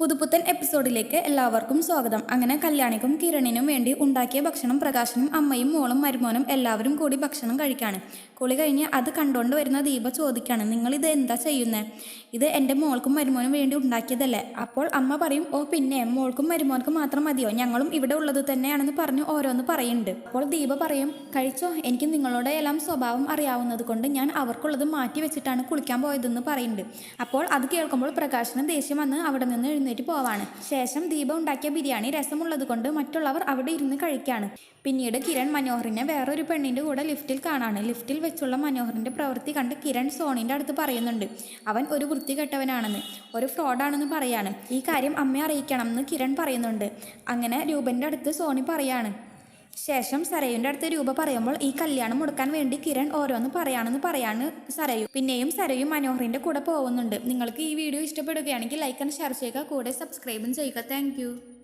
പുതുപുത്തൻ എപ്പിസോഡിലേക്ക് എല്ലാവർക്കും സ്വാഗതം. അങ്ങനെ കല്യാണിക്കും കിരണിനും വേണ്ടി ഉണ്ടാക്കിയ ഭക്ഷണം പ്രകാശനും അമ്മയും മോളും മരുമോനും എല്ലാവരും കൂടി ഭക്ഷണം കഴിക്കാണ്. കുളി കഴിഞ്ഞ് അത് കണ്ടുകൊണ്ട് വരുന്ന ദീപ ചോദിക്കാണ് നിങ്ങൾ ഇത് എന്താ ചെയ്യുന്നത് ഇത് എന്റെ മോൾക്കും മരുമോനും വേണ്ടി ഉണ്ടാക്കിയതല്ലേ. അപ്പോൾ അമ്മ പറയും ഓ പിന്നെ മോൾക്കും മരുമോനക്കും മാത്രം മതിയോ? ഞങ്ങളും ഇവിടെ ഉള്ളത് തന്നെയാണെന്ന് പറഞ്ഞ് ഓരോന്ന് പറയുന്നുണ്ട്. അപ്പോൾ ദീപ പറയും കഴിച്ചോ എനിക്ക് നിങ്ങളുടെ എല്ലാം സ്വഭാവം അറിയാവുന്നത് കൊണ്ട് ഞാൻ അവർക്കുള്ളത് മാറ്റി വെച്ചിട്ടാണ് കുളിക്കാൻ പോയതെന്ന് പറയുന്നുണ്ട്. അപ്പോൾ അത് കേൾക്കുമ്പോൾ പ്രകാശനും ദേഷ്യം വന്ന് അവിടെ നിന്ന് പോവാണ്. ശേഷം ദീപ ഉണ്ടാക്കിയ ബിരിയാണി രസമുള്ളത് കൊണ്ട് മറ്റുള്ളവർ അവിടെ ഇരുന്ന് കഴിക്കാണ്. പിന്നീട് കിരൺ മനോഹറിനെ വേറൊരു പെണ്ണിന്റെ കൂടെ ലിഫ്റ്റിൽ കാണാണ്. ലിഫ്റ്റിൽ വെച്ചുള്ള മനോഹറിന്റെ പ്രവൃത്തി കണ്ട് കിരൺ സോണിന്റെ അടുത്ത് പറയുന്നുണ്ട് അവൻ ഒരു വൃത്തികെട്ടവനാണെന്ന് ഒരു ഫ്രോഡാണെന്ന് പറയാണ്. ഈ കാര്യം അമ്മയെ അറിയിക്കണം എന്ന് കിരൺ പറയുന്നുണ്ട്. അങ്ങനെ രൂപന്റെ അടുത്ത് സോണി പറയാണ് ശേഷം സരയുവിന്റെ അടുത്ത് രൂപ പറയുമ്പോൾ ഈ കല്യാണം മുടക്കാൻ വേണ്ടി കിരൺ ഓരോന്ന് പറയാണെന്ന് പറയാണ് സരയു. പിന്നെയും സരയു മനോഹറിന്റെ കൂടെ പോകുന്നുണ്ട്. നിങ്ങൾക്ക് ഈ വീഡിയോ ഇഷ്ടപ്പെടുകയാണെങ്കിൽ ലൈക്ക് ആൻഡ് ഷെയർ ചെയ്യുക. കൂടെ സബ്സ്ക്രൈബും ചെയ്യുക. താങ്ക്